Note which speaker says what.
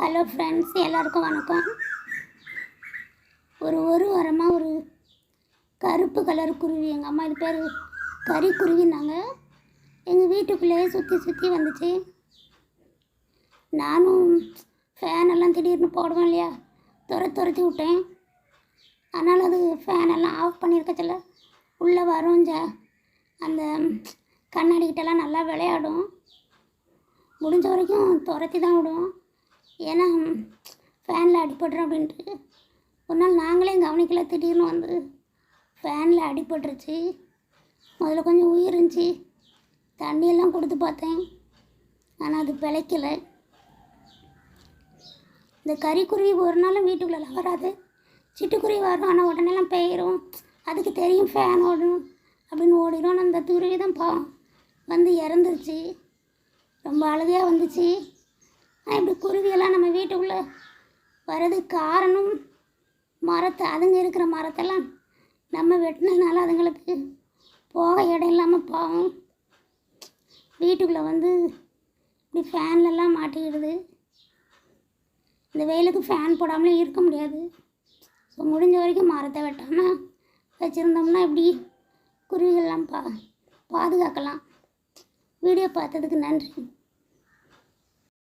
Speaker 1: Hello friends எல்லாருக்கும் வணக்கம். ஒரு ஒரு வாரமாக ஒரு கருப்பு கலர் குருவி. எங்கள் அம்மா இது பேர் கறி குருவினாங்க எங்கள் வீட்டுக்குள்ளேயே சுற்றி சுற்றி வந்துச்சு. நானும் ஃபேனெல்லாம் திடீர்னு போடுவேன் இல்லையா? துர துரத்தி விட்டேன். அதனால் அது ஃபேன் எல்லாம் ஆஃப் பண்ணியிருக்கச்சில்ல உள்ளே வரும் ஜ. அந்த கண்ணாடிக்கிட்டலாம் நல்லா விளையாடும். முடிஞ்ச வரைக்கும் துரத்தி தான் விடுவோம். ஏன்னா ஃபேனில் அடிபட்டுரும் அப்படின்ட்டு. ஒரு நாள் நாங்களே கவனிக்கல திடீர்னு வந்து ஃபேனில் அடிபட்டுருச்சு. முதல்ல கொஞ்சம் உயிர் இருந்துச்சு. தண்ணியெல்லாம் கொடுத்து பார்த்தேன். ஆனால் அது பிழைக்கலை. இந்த கறிக்குருவி ஒரு நாளும் வீட்டுக்குள்ளெல்லாம் வராது சிட்டுக்குருவி வரும் ஆனால் உடனேலாம் பெயரும் அதுக்கு தெரியும் ஃபேன் ஓடும் அப்படின்னு ஓடிடும் அந்த துருவி தான் பாவம் வந்து இறந்துருச்சு. ரொம்ப அழுகையாக வந்துச்சு. இப்படி குருவியெல்லாம் நம்ம வீட்டுக்குள்ளே வர்றதுக்கு காரணம் மரத்தை அதுங்க இருக்கிற மரத்தெல்லாம் நம்ம வெட்டினதுனால அதுங்களுக்கு போக இடம் இல்லாமல் பாவம் வீட்டுக்குள்ளே வந்து இப்படி ஃபேன்லலாம் மாட்டிக்கிடுது. இந்த வெயிலுக்கு ஃபேன் போடாமலே இருக்க முடியாது. ஸோ முடிஞ்ச வரைக்கும் மரத்தை வெட்டாமல் வச்சுருந்தோம்னா இப்படி குருவிகள்லாம் பா பாதுகாக்கலாம். வீடியோ பார்த்ததுக்கு நன்றி.